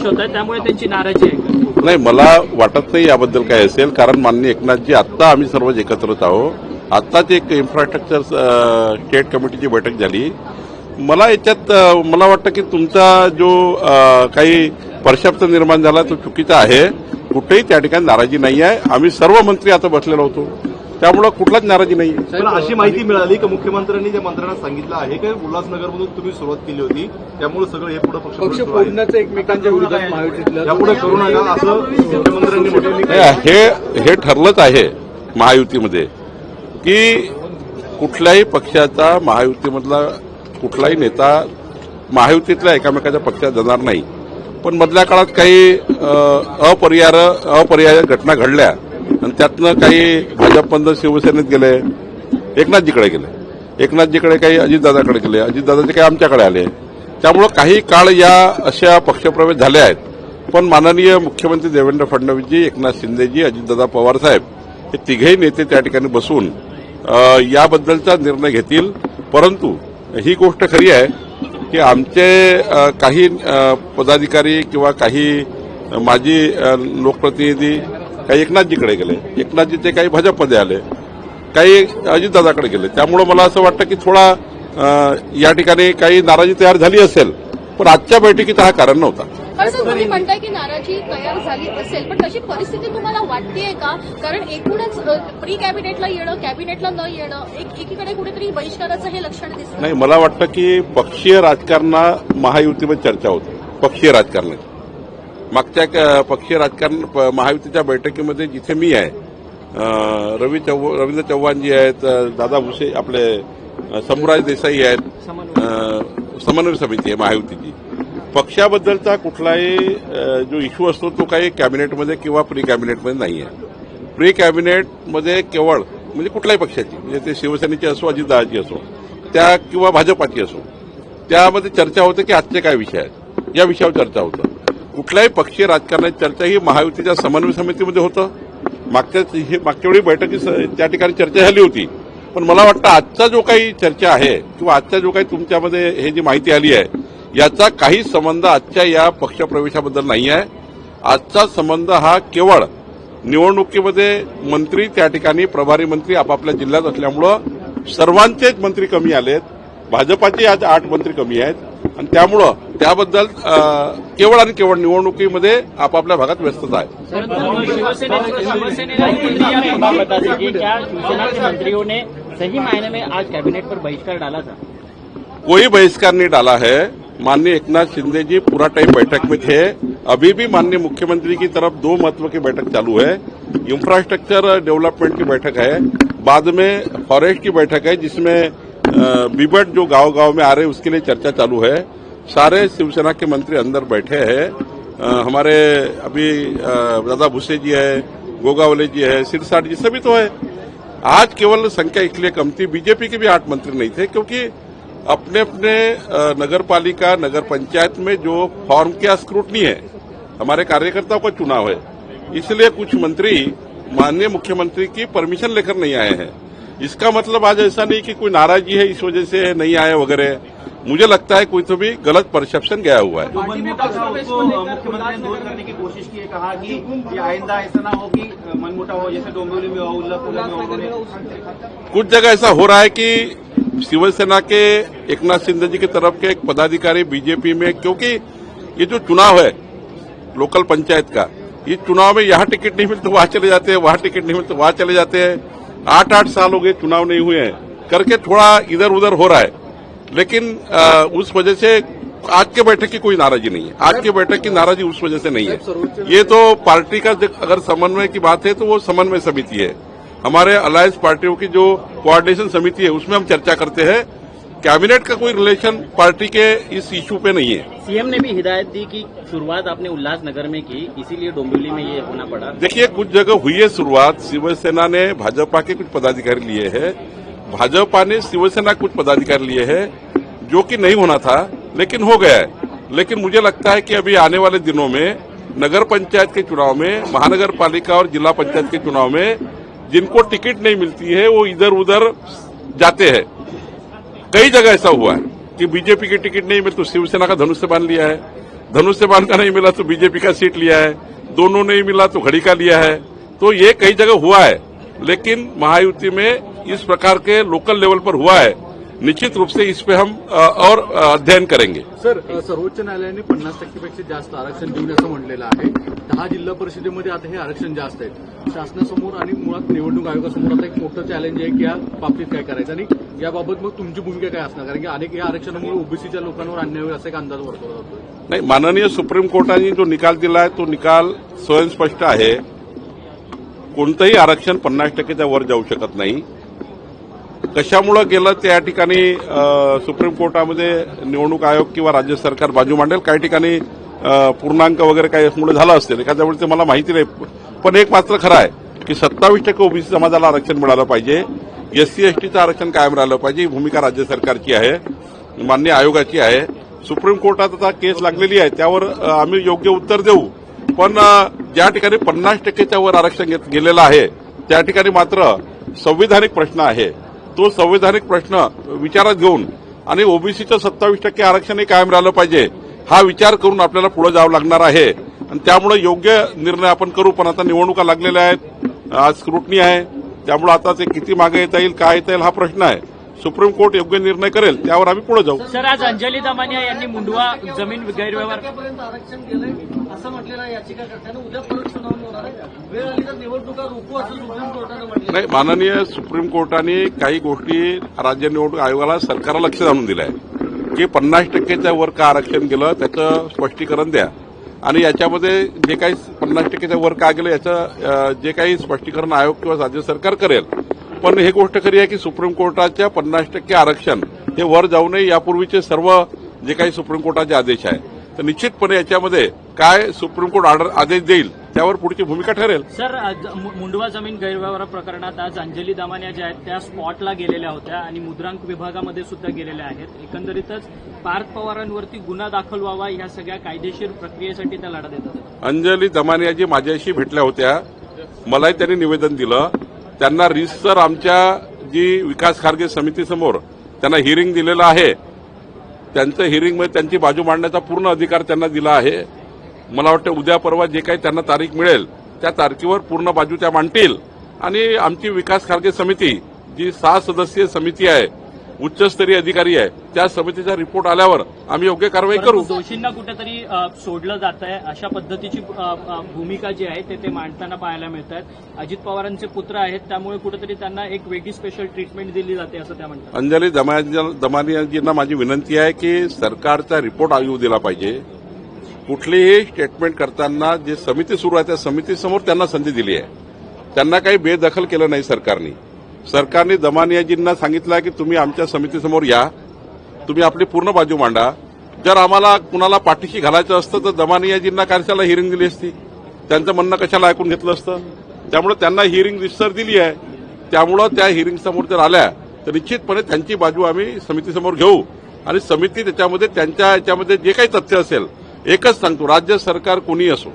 खुश होत आहे त्यामुळे त्यांची नाराजी आहे. नाही मला वाटत नाही याबद्दल काय असेल कारण माननीय एकनाथजी आत्ता आम्ही सर्वच एकत्रच आहोत. आत्ताच एक इन्फ्रास्ट्रक्चर स्टेट कमिटीची बैठक झाली. मला याच्यात मला वाटतं की तुमचा जो काही परशाप्त निर्माण झाला तो चुकीचा आहे. कुठेही त्या ठिकाणी नाराजी नाही आहे आम्ही सर्व मंत्री आता बसलेलो होतो. त्यामुळं कुठलाच नाराजी नाही पण अशी माहिती मिळाली की मुख्यमंत्र्यांनी त्या मंत्र्यांना सांगितलं आहे की उल्हासनगरमधून तुम्ही सुरुवात केली होती त्यामुळे सगळं हे पुढे पक्ष. फोडण्याचं एकमेकांच्या विरोधात महायुतीतलं. यापुढे करू नका असं मुख्यमंत्र्यांनी म्हटलं. हे हे ठरलंच आहे महायुतीमध्ये की कुठल्याही पक्षाचा महायुतीमधला कुठलाही नेता महायुतीतल्या एकामेकाच्या पक्षात जाणार नाही. पण मधल्या काळात काही अपरिहार अपरिहार्य घटना घडल्या. आणि त्यातनं काही भाजपमधनं शिवसेनेत गेले एकनाथजीकडे गेले. एकनाथजीकडे काही अजितदादाकडे गेले अजितदादाचे काही आमच्याकडे आले. त्यामुळं काही काळ या अशा पक्षप्रवेश झाले आहेत. पण माननीय मुख्यमंत्री देवेंद्र फडणवीसजी एकनाथ शिंदेजी अजितदादा पवार साहेब हे तिघेही नेते त्या ठिकाणी बसून याबद्दलचा निर्णय घेतील. परंतु ही गोष्ट खरी आहे की आमचे काही पदाधिकारी किंवा काही माजी लोकप्रतिनिधी काही एकनाथजीकडे गेले. एकनाथजीचे काही भाजपमध्ये आले. काही अजितदादाकडे गेले. त्यामुळं मला असं वाटतं की थोडा या ठिकाणी काही नाराजी तयार झाली असेल पण आजच्या बैठकीचा हा कारण नव्हता. तुम्ही म्हणताय की नाराजी तयार झाली असेल पण तशी परिस्थिती तुम्हाला वाटतेय का? कारण एकूणच प्री कॅबिनेटला येणं कॅबिनेटला न येणं एक एकीकडे कुठेतरी बहिष्काराचं हे लक्षण दिसतं नाही मला वाटतं की पक्षीय राजकारणा महायुतीमध्ये चर्चा होते. पक्षीय राजकारणाची. मागच्या क- पक्षीय राजकारण प- महायुतीच्या बैठकीमध्ये जिथे मी आहे रवी चव रवींद्र चव्हाणजी आहेत दादा भुसे आपले समुराज देसाई आहेत समन्वय समिती आहे महायुतीची. पक्षाबद्दलचा कुठलाही जो इश्यू असतो तो काही कॅबिनेटमध्ये किंवा प्री कॅबिनेटमध्ये नाही आहे प्री कॅबिनेटमध्ये केवळ म्हणजे कुठल्याही पक्षाची म्हणजे ते शिवसेनेची असो अजितदादाची असो त्या किंवा भाजपाची असो त्यामध्ये चर्चा होते की आजचे काय विषय आहेत. या विषयावर चर्चा होतं. कुठल्याही पक्षीय राजकारणाची चर्चा ही महायुतीच्या समन्वय समितीमध्ये होतं. मागच्या हे मागच्या वेळी बैठकी स- त्या ठिकाणी चर्चा झाली होती. पण मला वाटतं आजचा जो काही चर्चा आहे किंवा आजचा जो काही तुमच्यामध्ये हे जी माहिती आली आहे याचा काही संबंध आजच्या या पक्षप्रवेशाबद्दल नाही आहे. आजचा संबंध हा केवळ निवडणुकीमध्ये मंत्री त्या ठिकाणी प्रभारी मंत्री आपापल्या जिल्ह्यात असल्यामुळं सर्वांचेच मंत्री कमी आलेत. भाजपाचे आज आठ मंत्री कमी आहेत. आणि त्यामुळं त्याबद्दल केवळ आणि केवळ निवडणुकीमध्ये आपापल्या भागात व्यस्तता आहे. सही मायने में आज कैबिनेट पर बहिष्कार डाला था कोई बहिष्कार नहीं डाला है. माननीय एकनाथ शिंदे जी पूरा टाइम बैठक में थे. अभी भी माननीय मुख्यमंत्री की तरफ दो महत्त्व की बैठक चालू है. इंफ्रास्ट्रक्चर डेवलपमेंट की बैठक है. बाद में फॉरेस्ट की बैठक है जिसमें बीबट जो गाँव गाँव में आ रहे उसके लिए चर्चा चालू है। सारे शिवसेना के मंत्री अंदर बैठे हैं। हमारे अभी दादा भूसे जी है, गोगावले जी है, सिरसाट जी, सभी तो है। आज केवल संख्या इसलिए कम थी बीजेपी के भी आठ मंत्री नहीं थे, क्योंकि अपने अपने नगर पालिका नगर पंचायत में जो फॉर्म की स्क्रूटनी है, हमारे कार्यकर्ताओं का चुनाव है। इसलिए कुछ मंत्री माननीय मुख्यमंत्री की परमिशन लेकर नहीं आए हैं। इसका मतलब आज ऐसा नहीं कि कोई नाराज़गी है इस वजह से नहीं आए वगैरह मुझे लगता है कोई तो भी गलत परसेप्शन गया हुआ है। मुख्यमंत्री ने दूर करने की कोशिश की है कहा कि आइंदा ऐसा ना हो कि मनमुटा हो जैसे डोंबिवली में हो में हो कुछ जगह ऐसा हो रहा है कि शिवसेना के एकनाथ शिंदे जी की तरफ़ के एक पदाधिकारी बीजेपी में क्योंकि ये जो चुनाव है लोकल पंचायत का ये चुनाव में यहाँ टिकट नहीं मिलते वहाँ चले जाते हैं वहाँ टिकट नहीं मिलते वहाँ चले जाते हैं। आठ आठ साल हो गए चुनाव नहीं हुए हैं। करके थोड़ा इधर उधर हो रहा है। लेकिन आ, उस वजह से आज के बैठक की कोई नाराजी नहीं है। आज के बैठक की नाराजी उस वजह से नहीं है। ये तो पार्टी का अगर समन्वय की बात है तो वो समन्वय समिति है। हमारे अलायंस पार्टियों की जो कोऑर्डिनेशन समिति है उसमें हम चर्चा करते हैं। कैबिनेट का कोई रिलेशन पार्टी के इस इशू पे नहीं है। सीएम ने भी हिदायत दी कि शुरुआत आपने उल्लासनगर में की इसीलिए डोंबिवली में ये होना पड़ा। देखिए कुछ जगह हुई है शुरुआत। शिवसेना ने भाजपा के कुछ पदाधिकारी लिए हैं। भाजपा ने शिवसेना के कुछ पदाधिकारी लिए हैं जो कि नहीं होना था लेकिन हो गया है। लेकिन मुझे लगता है कि अभी आने वाले दिनों में नगर पंचायत के चुनाव में महानगर पालिका और जिला पंचायत के चुनाव में जिनको टिकट नहीं मिलती है वो इधर उधर जाते हैं। कई जगह ऐसा हुआ है कि बीजेपी की टिकट नहीं मिली तो शिवसेना का धनुष से बाँध लिया है। धनुष से बाँध का नहीं मिला तो बीजेपी का सीट लिया है। दोनों नहीं मिला तो घड़ी का लिया है। तो ये कई जगह हुआ है, लेकिन महायुति में इस प्रकार के लोकल लेवल पर हुआ है। निश्चित रूप से इस पे हम और अध्ययन करेंगे। सर सर्वोच्च न्यायालयाने पन्नास टक्केपेक्षा जास्त आरक्षण देऊन असं म्हटलेलं आहे. दहा जिल्हा परिषदेमध्ये आता हे आरक्षण जास्त आहे. शासनासमोर आणि मुळात निवडणूक आयोगासमोर आता एक मोठं चॅलेंज आहे की या बाबतीत काय करायचं आणि याबाबत मग तुमची भूमिका काय असणार? कारण की अनेक या आरक्षणामुळे ओबीसीच्या लोकांवर अन्याय होईल असा एक अंदाज वर्तवला जातोय. नाही माननीय सुप्रीम कोर्टाने जो निकाल दिला आहे तो निकाल स्वयंस्पष्ट आहे. कोणतंही आरक्षण पन्नास टक्केच्या वर जाऊ शकत नाही. कशामुळं गेलं त्या ठिकाणी सुप्रीम कोर्टामध्ये निवडणूक आयोग किंवा राज्य सरकार बाजू मांडेल? काही ठिकाणी पूर्णांक वगैरे काही यामुळे झालं असेल एखाद्या ते मला माहिती नाही. पण एक मात्र खरं आहे की सत्तावीस टक्के ओबीसी समाजाला आरक्षण मिळालं पाहिजे. एससी एसटीचं आरक्षण कायम राहिलं पाहिजे. ही भूमिका राज्य सरकारची आहे. मान्य आयोगाची आहे. सुप्रीम कोर्टात आता केस लागलेली आहे. त्यावर आम्ही योग्य उत्तर देऊ. पण ज्या ठिकाणी पन्नास टक्केच्या वर आरक्षण घेत- गेलेलं आहे त्या ठिकाणी मात्र संविधानिक प्रश्न आहे. तो संविधानिक प्रश्न विचारात घेऊन आणि ओबीसीचं सत्तावीस टक्के आरक्षणही कायम राहिलं पाहिजे हा विचार करून आपल्याला पुढे जावं लागणार आहे. आणि त्यामुळे योग्य निर्णय आपण करू पण आता निवडणुका लागलेल्या आहेत आज स्क्रुटनी आहे त्यामुळे आता ते किती मागे येता येईल काय येता येईल हा प्रश्न आहे. सुप्रीम कोर्ट योग्य निर्णय करेल त्यावर आम्ही पुढे जाऊ. सर आज अंजली दमानिया यांनी मुंडवा जमीन गैरव्यवहार आरक्षण केलंय असं म्हटलेलं याचिकाकर्त्यानं. उद्या परत सुनावणी नाही माननीय सुप्रीम कोर्टाने काही गोष्टी राज्य निवडणूक आयोगाला सरकारला लक्ष आणून दिलं आहे की पन्नास टक्केच्या वर का आरक्षण गेलं त्याचं स्पष्टीकरण द्या. आणि याच्यामध्ये जे काही पन्नास टक्केच्या वर का गेलं याचं जे काही स्पष्टीकरण आयोग किंवा राज्य सरकार करेल. पण हे गोष्ट खरी आहे की सुप्रीम कोर्टाच्या पन्नास टक्के आरक्षण हे वर जाऊ नये यापूर्वीचे सर्व जे काही सुप्रीम कोर्टाचे आदेश आहे तर निश्चितपणे याच्यामध्ये काय सुप्रीम कोर्ट आदेश देईल त्यावर पुढची भूमिका ठरेल. सर मुंडवा जमीन गैरव्यवहार प्रकरणात आज अंजली दामानिया ज्या आहेत त्या स्पॉटला गेलेल्या होत्या आणि मुद्रांक विभागामध्ये सुद्धा गेलेल्या आहेत. एकंदरीतच पार्थ पवारांवरती गुन्हा दाखल व्हावा ह्या सगळ्या कायदेशीर प्रक्रियेसाठी त्या लढा देत होत्या अंजली दमानियाजी माझ्याशी भेटल्या होत्या. मलाही त्यांनी निवेदन दिलं. त्यांना रिसर आमच्या जी विकास खारगे समितीसमोर त्यांना हिअरिंग दिलेलं आहे. त्यांचं हिअरिंगमध्ये त्यांची बाजू मांडण्याचा पूर्ण अधिकार त्यांना दिला आहे. मला वाटतं उद्या परवा जे काही त्यांना तारीख मिळेल त्या तारखेवर पूर्ण बाजू त्या मांडतील. आणि आमची विकास खारगे समिती जी सहा सदस्यीय समिती आहे उच्चस्तरीय अधिकारी आहे त्या समितीचा रिपोर्ट आल्यावर आम्ही योग्य कारवाई करू. दोषींना कुठेतरी सोडलं जात आहे अशा पद्धतीची भूमिका जी आहे ते ते मांडताना पाहायला मिळत आहेत अजित पवारांचे पुत्र आहेत त्यामुळे कुठेतरी त्यांना एक वेगळी स्पेशल ट्रीटमेंट दिली जाते असं त्या म्हणतात. अंजली दमानिया- दमानियांजींना माझी विनंती आहे की सरकारचा रिपोर्ट येऊ दिला पाहिजे. कुठलीही स्टेटमेंट करताना जे समिती सुरू आहे त्या समितीसमोर त्यांना संधी दिली आहे. त्यांना काही बेदखल केलं नाही सरकारने. सरकारने दमानियाजींना सांगितलं की तुम्ही आमच्या समितीसमोर या. तुम्ही आपली पूर्ण बाजू मांडा. जर आम्हाला कुणाला पाठीशी घालायचं असतं तर दमानियाजींना कशाला हिअरिंग दिली असती. त्यांचं म्हणणं कशाला ऐकून घेतलं असतं? त्यामुळे त्यांना हिअरिंग रिसर दिली आहे. त्यामुळं त्या हिअरिंग समोर जर आल्या तर निश्चितपणे त्यांची बाजू आम्ही समितीसमोर घेऊ. आणि समिती त्याच्यामध्ये त्यांच्या याच्यामध्ये जे काही तथ्य असेल एकच सांगतो राज्य सरकार कोणी असो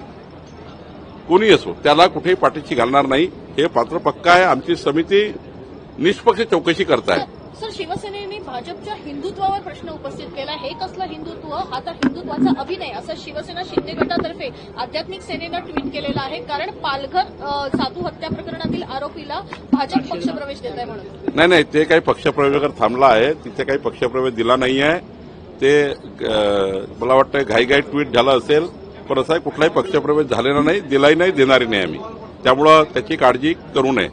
कोणी असो त्याला कुठेही पाठीशी घालणार नाही. हे पात्र पक्का आहे. आमची समिती निष्पक्ष चौकशी करताय. सर शिवसेनेने भाजपच्या हिंदुत्वावर प्रश्न उपस्थित केला. हे कसलं हिंदुत्व? हा तर हिंदुत्वाचा अभिनय असं शिवसेना शिंदे गटातर्फे आध्यात्मिक सेनेनं ट्विट केलेलं आहे. कारण पालघर साधू हत्या प्रकरणातील आरोपीला भाजप पक्षप्रवेश देत आहे म्हणून. नाही नाही ते काही पक्षप्रवेशावर थांबला आहे. तिथे काही पक्षप्रवेश दिला नाही आहे ते मला वाटतं घाईघाई ट्विट झालं असेल पण असा कुठलाही पक्षप्रवेश झालेला नाही दिलाही नाही देणारी नाही आम्ही. त्यामुळं त्याची काळजी करू नये.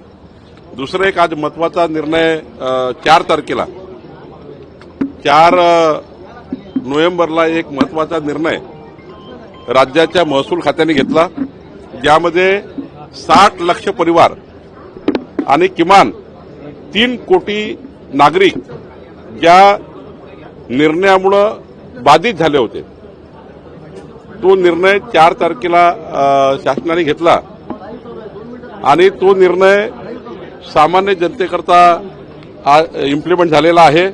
दुसरं एक आज महत्त्वाचा निर्णय चार तारखेला. चार नोव्हेंबरला एक महत्त्वाचा निर्णय राज्याच्या महसूल खात्याने घेतला. ज्यामध्ये साठ लक्ष परिवार आणि किमान तीन कोटी नागरिक ज्या निर्णयामुळं बाधित झाले होते. तो निर्णय चार तारखेला शासनाने घेतला. आणि तो निर्णय सामान्य जनतेकरता इम्प्लिमेंट झालेला आहे.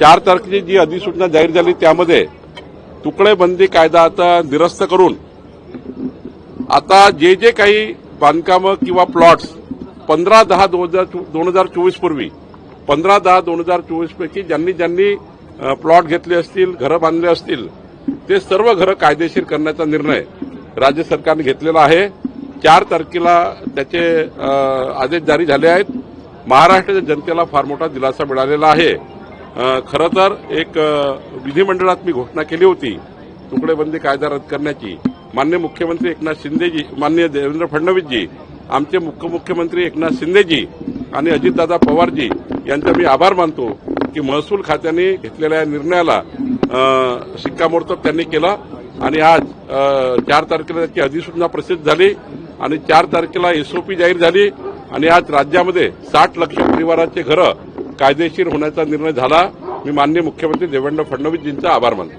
चार तारखेची जी अधिसूचना जाहीर झाली त्यामध्ये तुकडेबंदी कायदा आता निरस्त करून आता जे जे काही बांधकामं किंवा प्लॉट्स पंधरा दहा दोन हजार दोन हजार चोवीस पूर्वी पंधरा दहा दोन हजार चोवीसपैकी ज्यांनी ज्यांनी प्लॉट घेतले असतील घरं बांधले असतील ते सर्व घरं कायदेशीर करण्याचा निर्णय राज्य सरकारने घेतलेला आहे. चार तारखेला त्याचे आदेश जारी झाले आहेत. महाराष्ट्राच्या जनतेला फार मोठा दिलासा मिळालेला आहे. खरं तर एक विधिमंडळात मी घोषणा केली होती तुकडेबंदी कायदा रद्द करण्याची. मान्य मुख्यमंत्री एकनाथ शिंदेजी मान्य देवेंद्र फडणवीसजी आमचे मुख्यमंत्री एकनाथ शिंदेजी आणि अजितदादा पवारजी यांचा मी आभार मानतो की महसूल खात्याने घेतलेल्या या निर्णयाला शिक्कामोर्तब त्यांनी केला. आणि आज चार तारखेला त्याची अधिसूचना प्रसिद्ध झाली आणि चार तारखेला एसओपी जाहीर झाली. आणि आज राज्यामध्ये साठ लक्ष परिवाराचे घरं कायदेशीर होण्याचा निर्णय झाला. मी माननीय मुख्यमंत्री देवेंद्र फडणवीसजींचा आभार मानतो.